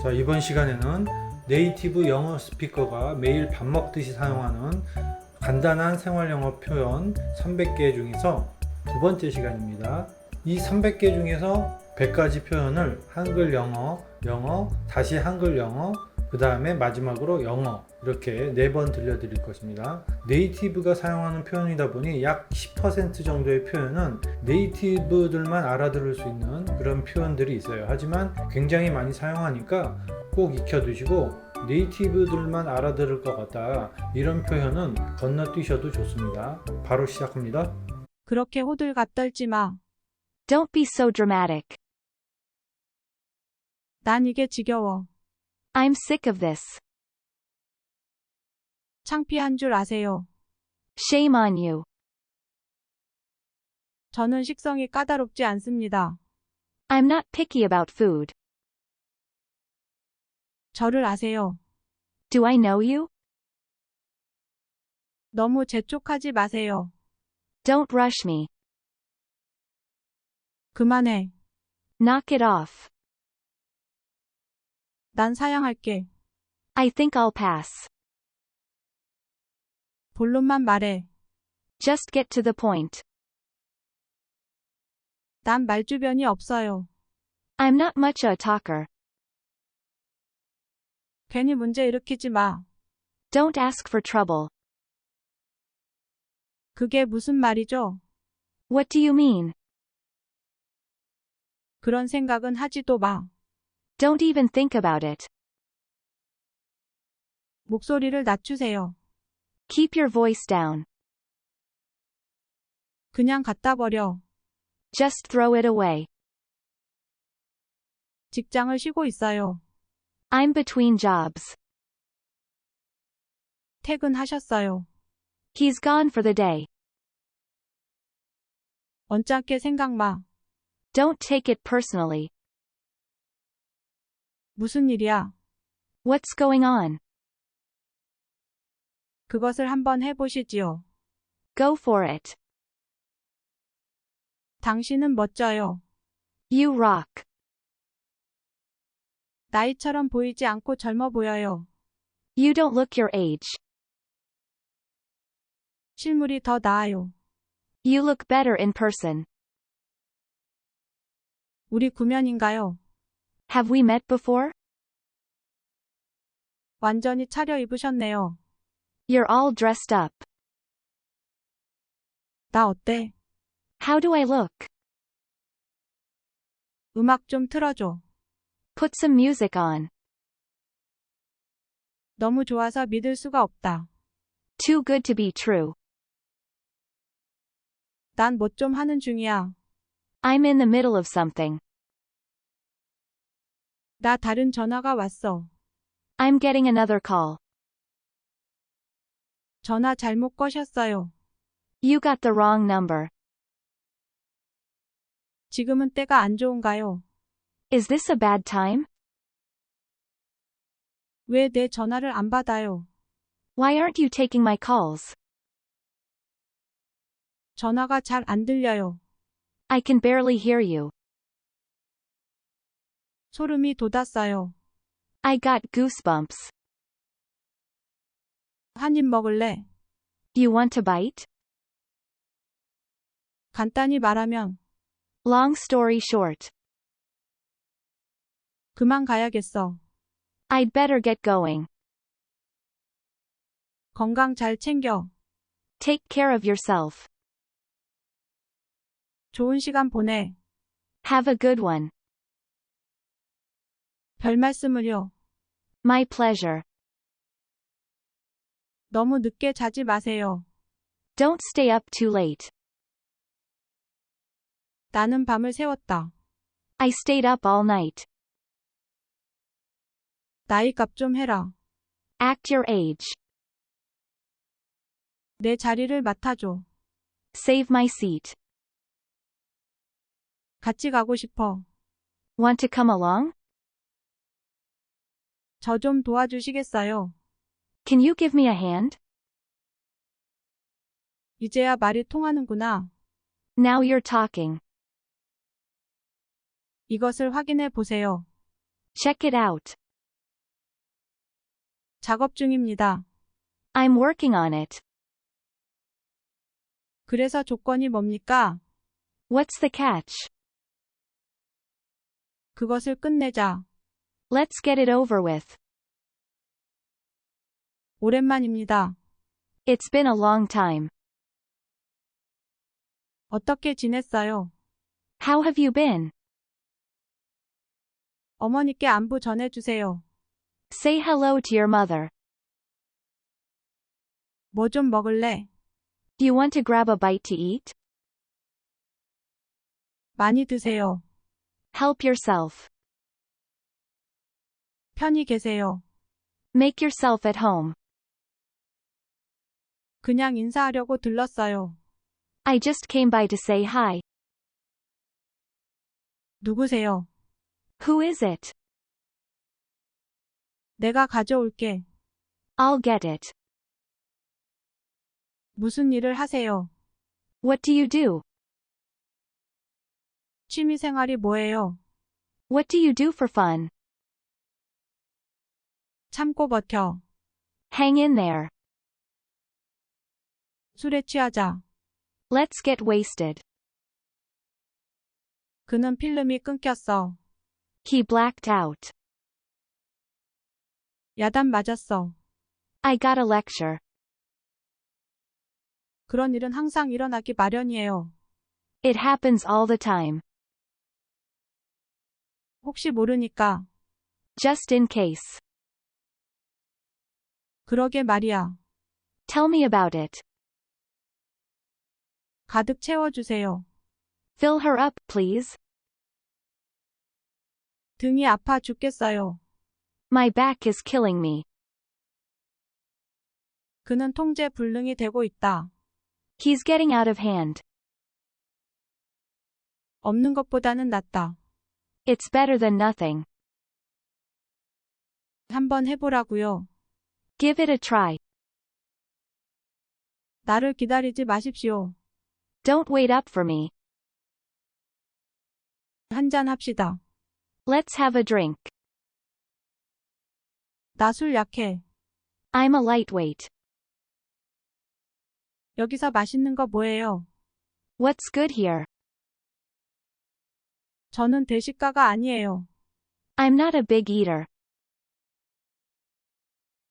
자, 이번 시간에는 네이티브 영어 스피커가 매일 밥 먹듯이 사용하는 간단한 생활 영어 표현 300개 중에서 두 번째 시간입니다. 이 300개 중에서 100가지 표현을 한글 영어, 영어, 다시 한글 영어, 그 다음에 마지막으로 영어 이렇게 네 번 들려드릴 것입니다. 네이티브가 사용하는 표현이다 보니 약 10% 정도의 표현은 네이티브들만 알아들을 수 있는 그런 표현들이 있어요. 하지만 굉장히 많이 사용하니까 꼭 익혀두시고 네이티브들만 알아들을 것 같다. 이런 표현은 건너뛰셔도 좋습니다. 바로 시작합니다. 그렇게 호들갑 떨지 마. Don't be so dramatic. 난 이게 지겨워. I'm sick of this. 창피한 줄 아세요. Shame on you. 저는 식성이 까다롭지 않습니다. I'm not picky about food. 저를 아세요. Do I know you? 너무 재촉하지 마세요. Don't rush me. 그만해. Knock it off. 난 사양할게. I think I'll pass. 본론만 말해. Just get to the point. 난 말주변이 없어요. I'm not much a talker. 괜히 문제 일으키지 마. Don't ask for trouble. 그게 무슨 말이죠? What do you mean? 그런 생각은 하지도 마. Don't even think about it. 목소리를 낮추세요. Keep your voice down. 그냥 갖다 버려. Just throw it away. 직장을 쉬고 있어요. I'm between jobs. 퇴근하셨어요. He's gone for the day. 언짢게 생각 마. Don't take it personally. 무슨 일이야? What's going on? 그것을 한번 해보시지요. Go for it. 당신은 멋져요. You rock. 나이처럼 보이지 않고 젊어 보여요. You don't look your age. 실물이 더 나아요. You look better in person. 우리 구면인가요? Have we met before? 완전히 차려 입으셨네요. You're all dressed up. 나 어때? How do I look? 음악 좀 틀어줘. Put some music on. 너무 좋아서 믿을 수가 없다. Too good to be true. 난 뭐 좀 하는 중이야. I'm in the middle of something. 나 다른 전화가 왔어. I'm getting another call. 전화 잘못 거셨어요. You got the wrong number. 지금은 때가 안 좋은가요? Is this a bad time? 왜 내 전화를 안 받아요? Why aren't you taking my calls? 전화가 잘 안 들려요. I can barely hear you. 소름이 돋았어요. I got goosebumps. 한 입 먹을래? You want to bite? 간단히 말하면 Long story short. 그만 가야겠어. I'd better get going. 건강 잘 챙겨. Take care of yourself. 좋은 시간 보내. Have a good one. 별 말씀을요. My pleasure. 너무 늦게 자지 마세요. Don't stay up too late. 나는 밤을 새웠다. I stayed up all night. 나이 값 좀 해라. Act your age. 내 자리를 맡아줘. Save my seat. 같이 가고 싶어. Want to come along? 저 좀 도와주시겠어요? Can you give me a hand? 이제야 말이 통하는구나. Now you're talking. 이것을 확인해 보세요. Check it out. 작업 중입니다. I'm working on it. 그래서 조건이 뭡니까? What's the catch? 그것을 끝내자. Let's get it over with. 오랜만입니다. It's been a long time. 어떻게 지냈어요? How have you been? 어머니께 안부 전해주세요. Say hello to your mother. 뭐 좀 먹을래? Do you want to grab a bite to eat? 많이 드세요. Help yourself. 편히 계세요. Make yourself at home. 그냥 인사하려고 들렀어요. I just came by to say hi. 누구세요? Who is it? 내가 가져올게. I'll get it. 무슨 일을 하세요? What do you do? 취미 생활이 뭐예요? What do you do for fun? 참고 버텨. Hang in there. 술에 취하자. Let's get wasted. 그는 필름이 끊겼어. He blacked out. 야단 맞았어. I got a lecture. 그런 일은 항상 일어나기 마련이에요. It happens all the time. 혹시 모르니까. Just in case. 그러게 말이야. Tell me about it. 가득 채워주세요. Fill her up, please. 등이 아파 죽겠어요. My back is killing me. 그는 통제 불능이 되고 있다. He's getting out of hand. 없는 것보다는 낫다. It's better than nothing. 한번 해보라고요. Give it a try. 나를 기다리지 마십시오. Don't wait up for me. 한 잔 합시다. Let's have a drink. 나 술 약해. I'm a lightweight. 여기서 맛있는 거 뭐예요? What's good here? 저는 대식가가 아니에요. I'm not a big eater.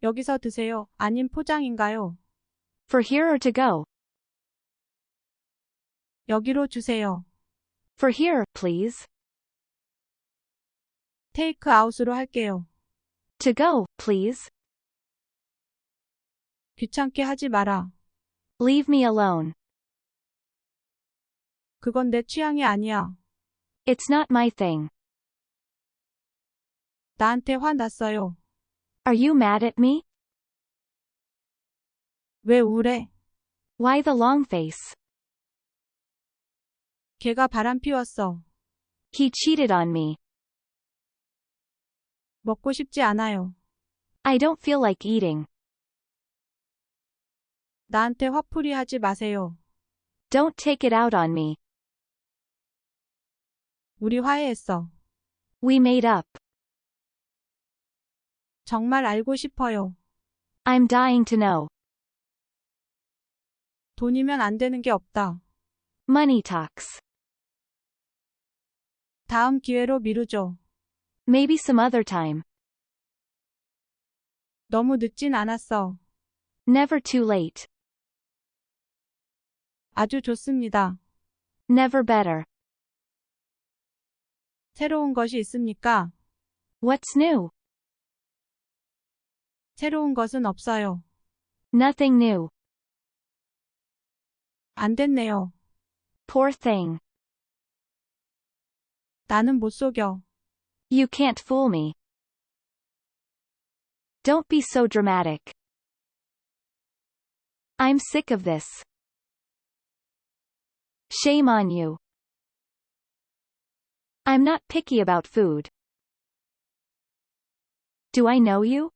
여기서 드세요. 아님 포장인가요? For here or to go? 여기로 주세요. For here, please. 테이크 아웃으로 할게요. To go, please. 귀찮게 하지 마라. Leave me alone. 그건 내 취향이 아니야. It's not my thing. 나한테 화났어요. Are you mad at me? 왜 우울해? Why the long face? 걔가 바람 피웠어. He cheated on me. 먹고 싶지 않아요. I don't feel like eating. 나한테 화풀이 하지 마세요. Don't take it out on me. 우리 화해했어. We made up. 정말 알고 싶어요. I'm dying to know. 돈이면 안 되는 게 없다. Money talks. 다음 기회로 미루죠. Maybe some other time. 너무 늦진 않았어. Never too late. 아주 좋습니다. Never better. 새로운 것이 있습니까? What's new? 새로운 것은 없어요. Nothing new. 안 됐네요. Poor thing. 나는 못 속여. You can't fool me. Don't be so dramatic. I'm sick of this. Shame on you. I'm not picky about food. Do I know you?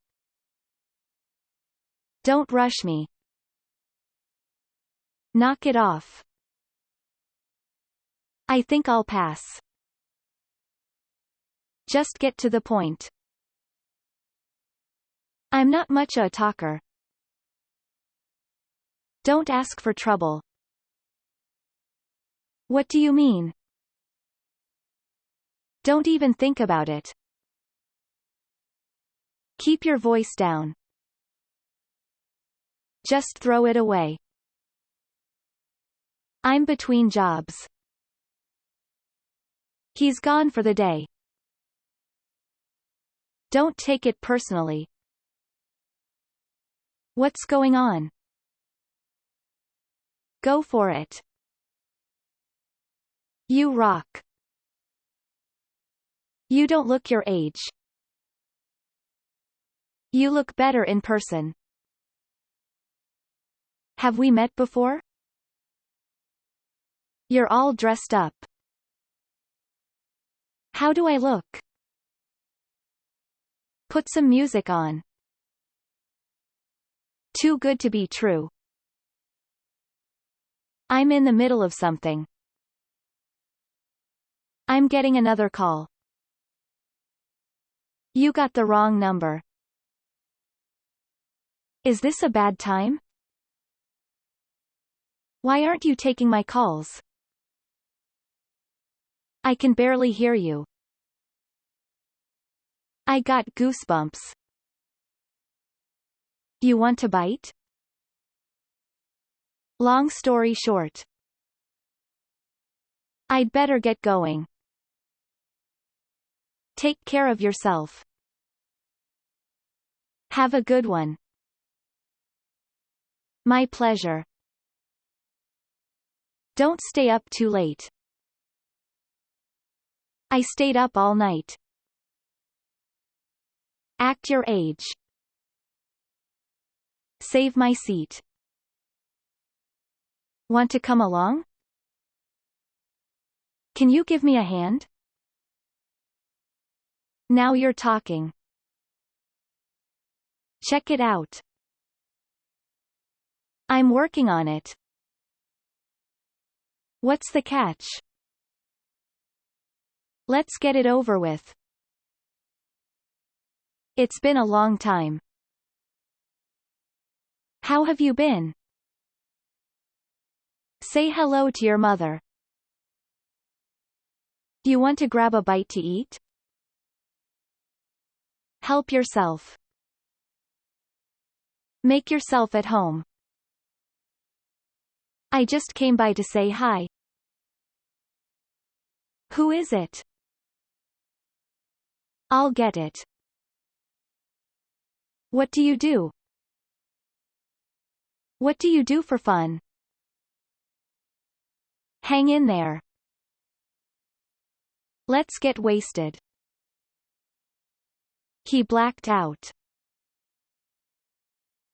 Don't rush me. Knock it off. I think I'll pass. Just get to the point. I'm not much a talker. Don't ask for trouble. What do you mean? Don't even think about it. Keep your voice down. Just throw it away. I'm between jobs. He's gone for the day. Don't take it personally. What's going on? Go for it. You rock. You don't look your age. You look better in person. Have we met before? You're all dressed up. How do I look? Put some music on. Too good to be true. I'm in the middle of something. I'm getting another call. You got the wrong number. Is this a bad time? Why aren't you taking my calls? I can barely hear you. I got goosebumps. You want to bite? Long story short. I'd better get going. Take care of yourself. Have a good one. My pleasure. Don't stay up too late. I stayed up all night. Act your age. Save my seat. Want to come along? Can you give me a hand? Now you're talking. Check it out. I'm working on it. What's the catch? Let's get it over with. It's been a long time. How have you been? Say hello to your mother. Do you want to grab a bite to eat? Help yourself. Make yourself at home. I just came by to say hi. Who is it? I'll get it. What do you do? What do you do for fun? Hang in there. Let's get wasted. He blacked out.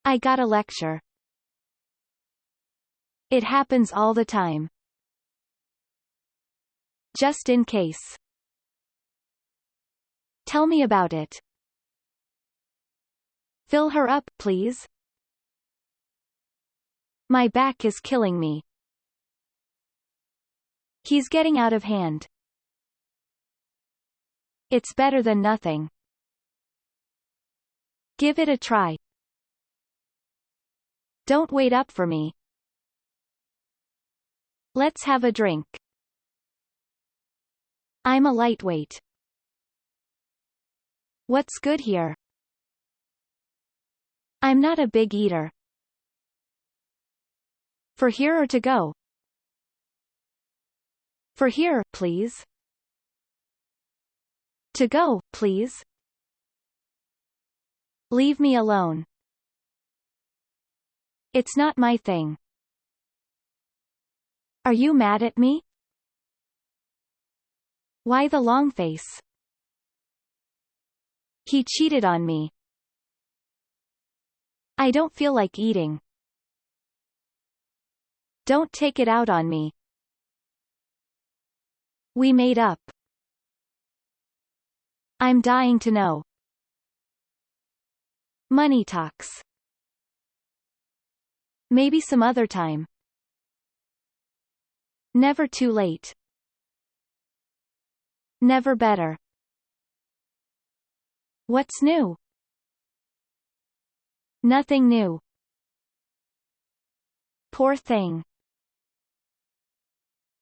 I got a lecture. It happens all the time. Just in case. Tell me about it. Fill her up, please. My back is killing me. He's getting out of hand. It's better than nothing. Give it a try. Don't wait up for me. Let's have a drink. I'm a lightweight. What's good here? I'm not a big eater. For here or to go? For here, please. To go, please. Leave me alone. It's not my thing. Are you mad at me? Why the long face? He cheated on me. I don't feel like eating. Don't take it out on me. We made up. I'm dying to know. Money talks. Maybe some other time. Never too late. Never better. What's new? Nothing new. Poor thing.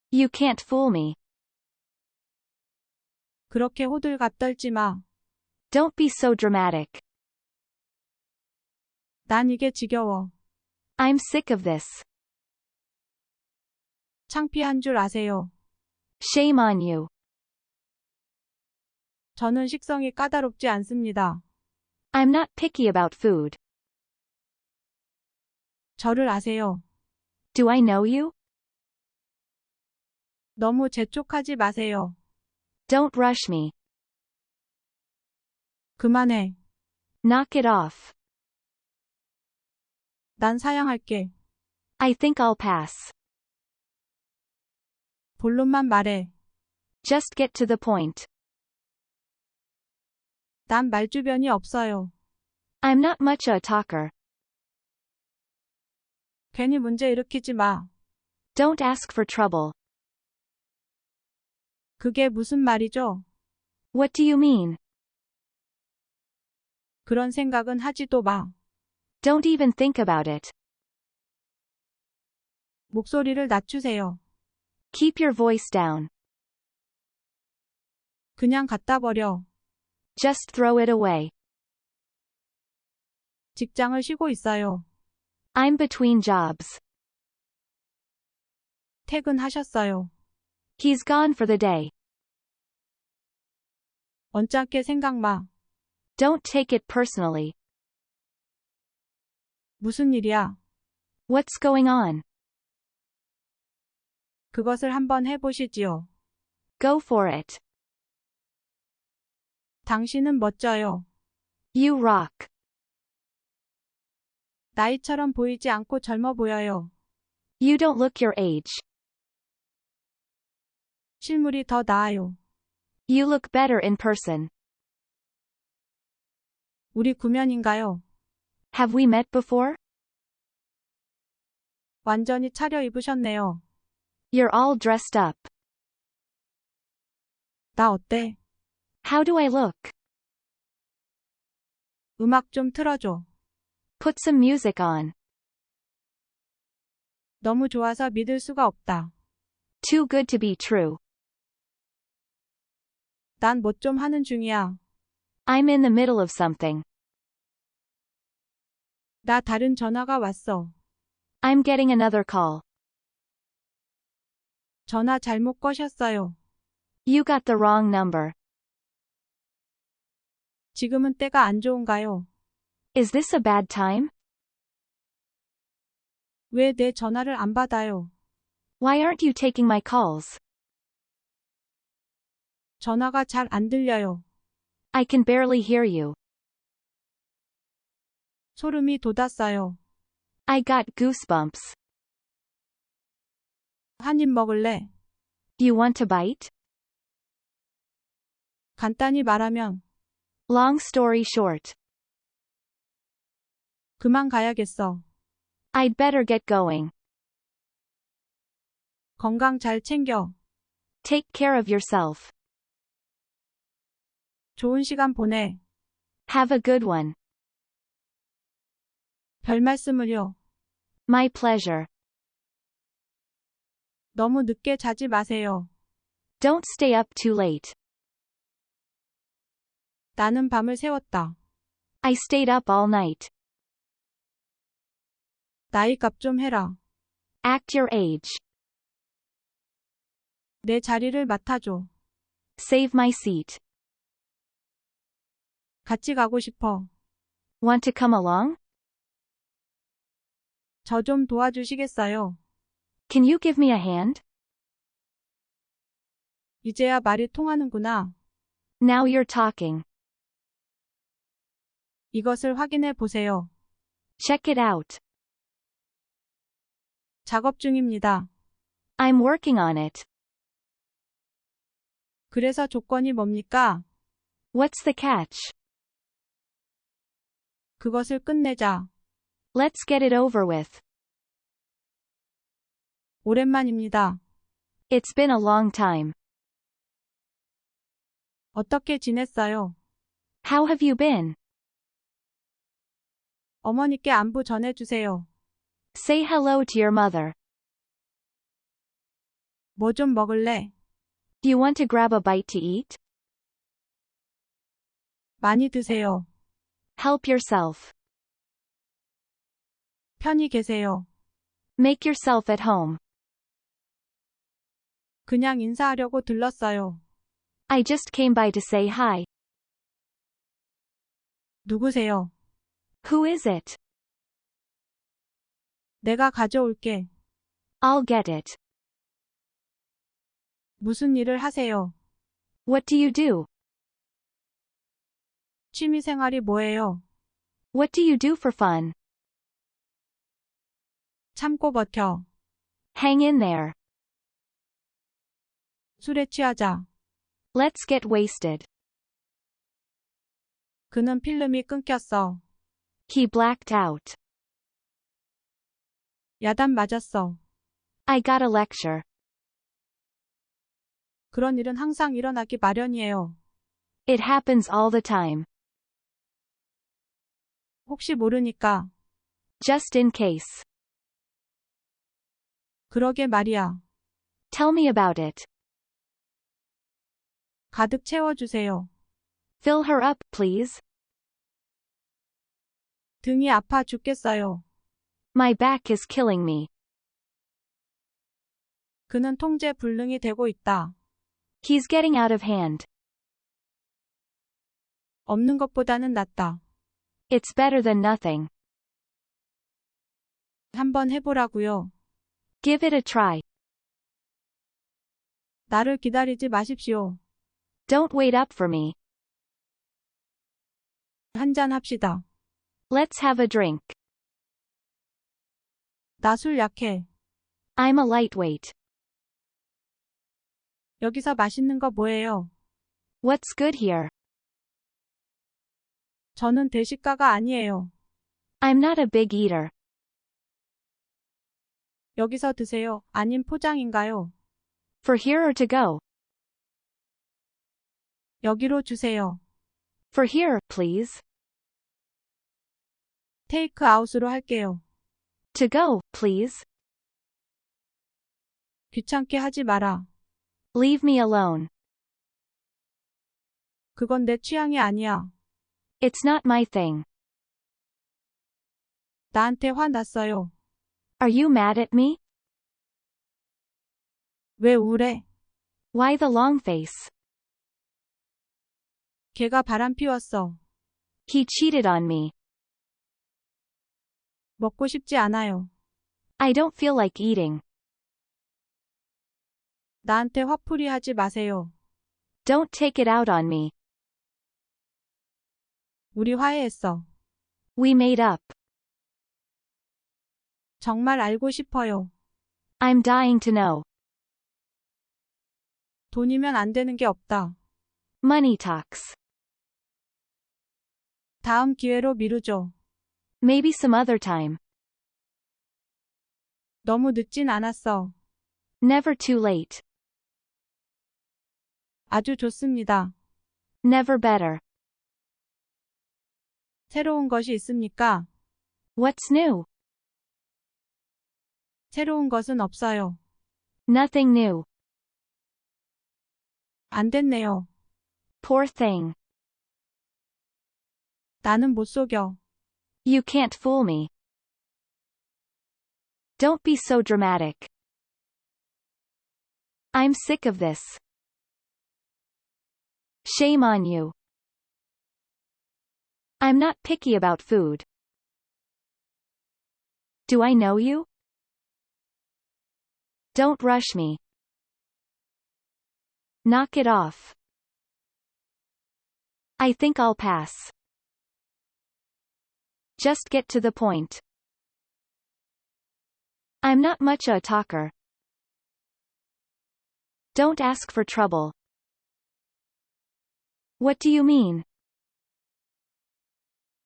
You can't fool me. 그렇게 호들갑 떨지 마. Don't be so dramatic. 난 이게 지겨워. I'm sick of this. 창피한 줄 아세요. Shame on you. 저는 식성이 까다롭지 않습니다. I'm not picky about food. 저를 아세요. Do I know you? 너무 재촉하지 마세요. Don't rush me. 그만해. Knock it off. 난 사양할게. I think I'll pass. 본론만 말해. Just get to the point. 난 말주변이 없어요. I'm not much a talker. 괜히 문제 일으키지 마. Don't ask for trouble. 그게 무슨 말이죠? What do you mean? 그런 생각은 하지도 마. Don't even think about it. 목소리를 낮추세요. Keep your voice down. 그냥 갖다 버려. Just throw it away. 직장을 쉬고 있어요. I'm between jobs. 퇴근하셨어요. He's gone for the day. 언짢게 생각 마. Don't take it personally. 무슨 일이야? What's going on? 그것을 한번 해보시지요. Go for it. 당신은 멋져요. You rock. 나이처럼 보이지 않고 젊어 보여요. You don't look your age. 실물이 더 나아요. You look better in person. 우리 구면인가요? Have we met before? 완전히 차려 입으셨네요. You're all dressed up. 나 어때? How do I look? 음악 좀 틀어줘. Put some music on. 너무 좋아서 믿을 수가 없다. Too good to be true. 난 뭐 좀 하는 중이야. I'm in the middle of something. 나 다른 전화가 왔어. I'm getting another call. 전화 잘못 거셨어요. You got the wrong number. 지금은 때가 안 좋은가요? Is this a bad time? 왜 내 전화를 안 받아요? Why aren't you taking my calls? 전화가 잘 안 들려요. I can barely hear you. 소름이 돋았어요. I got goosebumps. 한 입 먹을래? You want to bite? 간단히 말하면 Long story short. 그만 가야겠어. I'd better get going. 건강 잘 챙겨. Take care of yourself. 좋은 시간 보내. Have a good one. 별 말씀을요. My pleasure. 너무 늦게 자지 마세요. Don't stay up too late. 나는 밤을 새웠다. I stayed up all night. 나이 값 좀 해라. Act your age. 내 자리를 맡아줘. Save my seat. 같이 가고 싶어. Want to come along? 저 좀 도와주시겠어요? Can you give me a hand? 이제야 말이 통하는구나. Now you're talking. 이것을 확인해 보세요. Check it out. 작업 중입니다. I'm working on it. 그래서 조건이 뭡니까? What's the catch? 그것을 끝내자. Let's get it over with. 오랜만입니다. It's been a long time. 어떻게 지냈어요? How have you been? 어머니께 안부 전해주세요. Say hello to your mother. 뭐 좀 먹을래? Do you want to grab a bite to eat? 많이 드세요. Help yourself. 편히 계세요. Make yourself at home. 그냥 인사하려고 들렀어요. I just came by to say hi. 누구세요? Who is it? 내가 가져올게. I'll get it. 무슨 일을 하세요? What do you do? 취미 생활이 뭐예요? What do you do for fun? 참고 버텨. Hang in there. 술에 취하자. Let's get wasted. 그는 필름이 끊겼어. He blacked out. 야단 맞았어. I got a lecture. 그런 일은 항상 일어나기 마련이에요. It happens all the time. 혹시 모르니까. Just in case. 그러게 말이야. Tell me about it. 가득 채워주세요. Fill her up, please. 등이 아파 죽겠어요. My back is killing me. 그는 통제 불능이 되고 있다. He's getting out of hand. 없는 것보다는 낫다. It's better than nothing. 한번 해보라고요. Give it a try. 나를 기다리지 마십시오. Don't wait up for me. 한잔 합시다. Let's have a drink. 나 술 약해. I'm a lightweight. 여기서 맛있는 거 뭐예요? What's good here? 저는 대식가가 아니에요. I'm not a big eater. 여기서 드세요. 아님 포장인가요? For here or to go? 여기로 주세요. For here, please. 테이크 아웃으로 할게요. To go, please. 귀찮게 하지 마라. Leave me alone. 그건 내 취향이 아니야. It's not my thing. 나한테 화났어요. Are you mad at me? 왜 우울해? Why the long face? 걔가 바람 피웠어. He cheated on me. 먹고 싶지 않아요. I don't feel like eating. 나한테 화풀이 하지 마세요. Don't take it out on me. 우리 화해했어. We made up. 정말 알고 싶어요. I'm dying to know. 돈이면 안 되는 게 없다. Money talks. 다음 기회로 미루죠. Maybe some other time. 너무 늦진 않았어. Never too late. 아주 좋습니다. Never better. 새로운 것이 있습니까? What's new? 새로운 것은 없어요. Nothing new. 안 됐네요. Poor thing. 나는 못 속여. You can't fool me. Don't be so dramatic. I'm sick of this. Shame on you. I'm not picky about food. Do I know you? Don't rush me. Knock it off. I think I'll pass. Just get to the point. I'm not much a talker. Don't ask for trouble. What do you mean?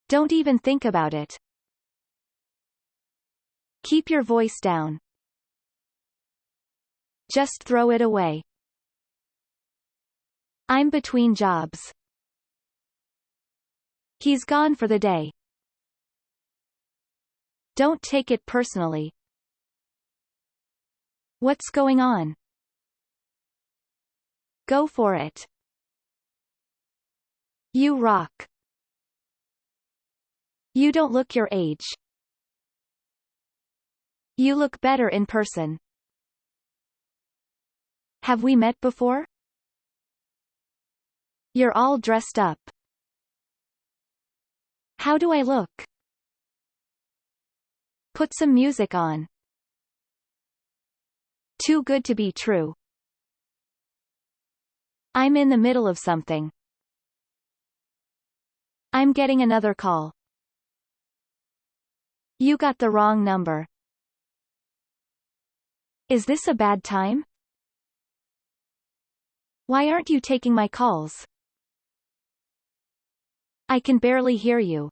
Don't even think about it. Keep your voice down. Just throw it away. I'm between jobs. He's gone for the day. Don't take it personally. What's going on? Go for it. You rock. You don't look your age. You look better in person. Have we met before? You're all dressed up. How do I look? Put some music on. Too good to be true. I'm in the middle of something. I'm getting another call. You got the wrong number. Is this a bad time? Why aren't you taking my calls? I can barely hear you.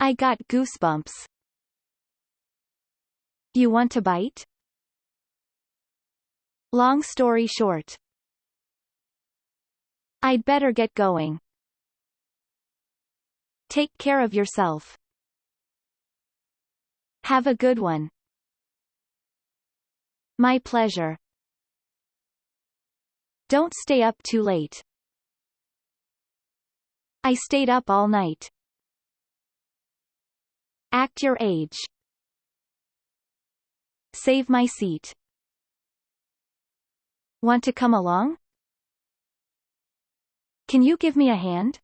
I got goosebumps. You want to bite? Long story short. I'd better get going. Take care of yourself. Have a good one. My pleasure. Don't stay up too late. I stayed up all night. Act your age. Save my seat. Want to come along? Can you give me a hand?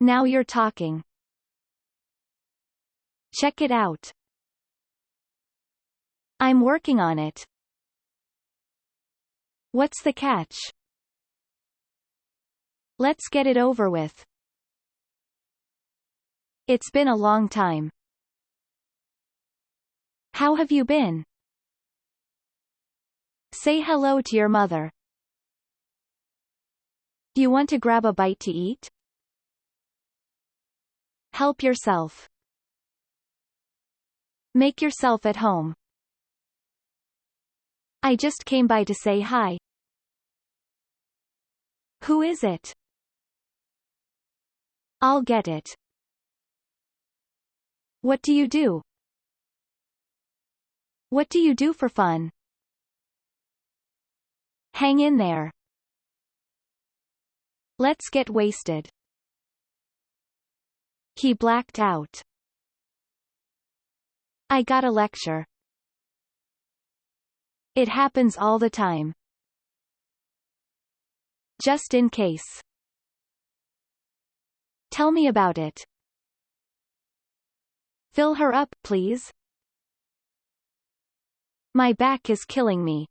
Now you're talking. Check it out. I'm working on it. What's the catch? Let's get it over with. It's been a long time. How have you been? Say hello to your mother. Do you want to grab a bite to eat? Help yourself. Make yourself at home. I just came by to say hi. Who is it? I'll get it. What do you do? What do you do for fun? Hang in there. Let's get wasted. He blacked out. I got a lecture. It happens all the time. Just in case. Tell me about it. Fill her up, please. My back is killing me.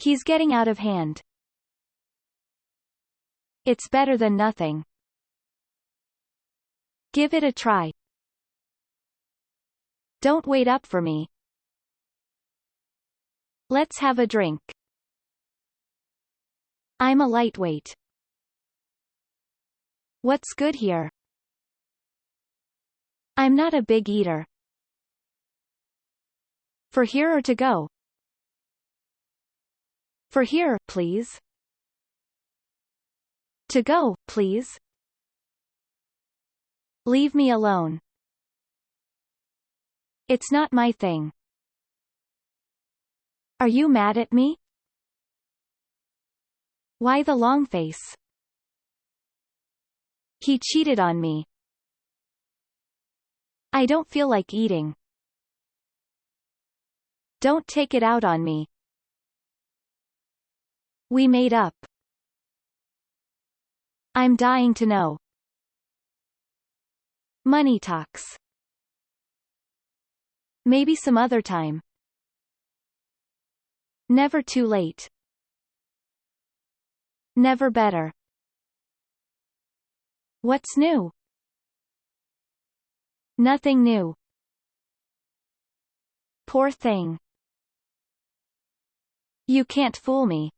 He's getting out of hand. It's better than nothing. Give it a try. Don't wait up for me. Let's have a drink. I'm a lightweight. What's good here? I'm not a big eater. For here or to go? For here, please. To go, please. Leave me alone. It's not my thing. Are you mad at me? Why the long face? He cheated on me. I don't feel like eating. Don't take it out on me. We made up. I'm dying to know. Money talks. Maybe some other time. Never too late. Never better. What's new? Nothing new. Poor thing. You can't fool me.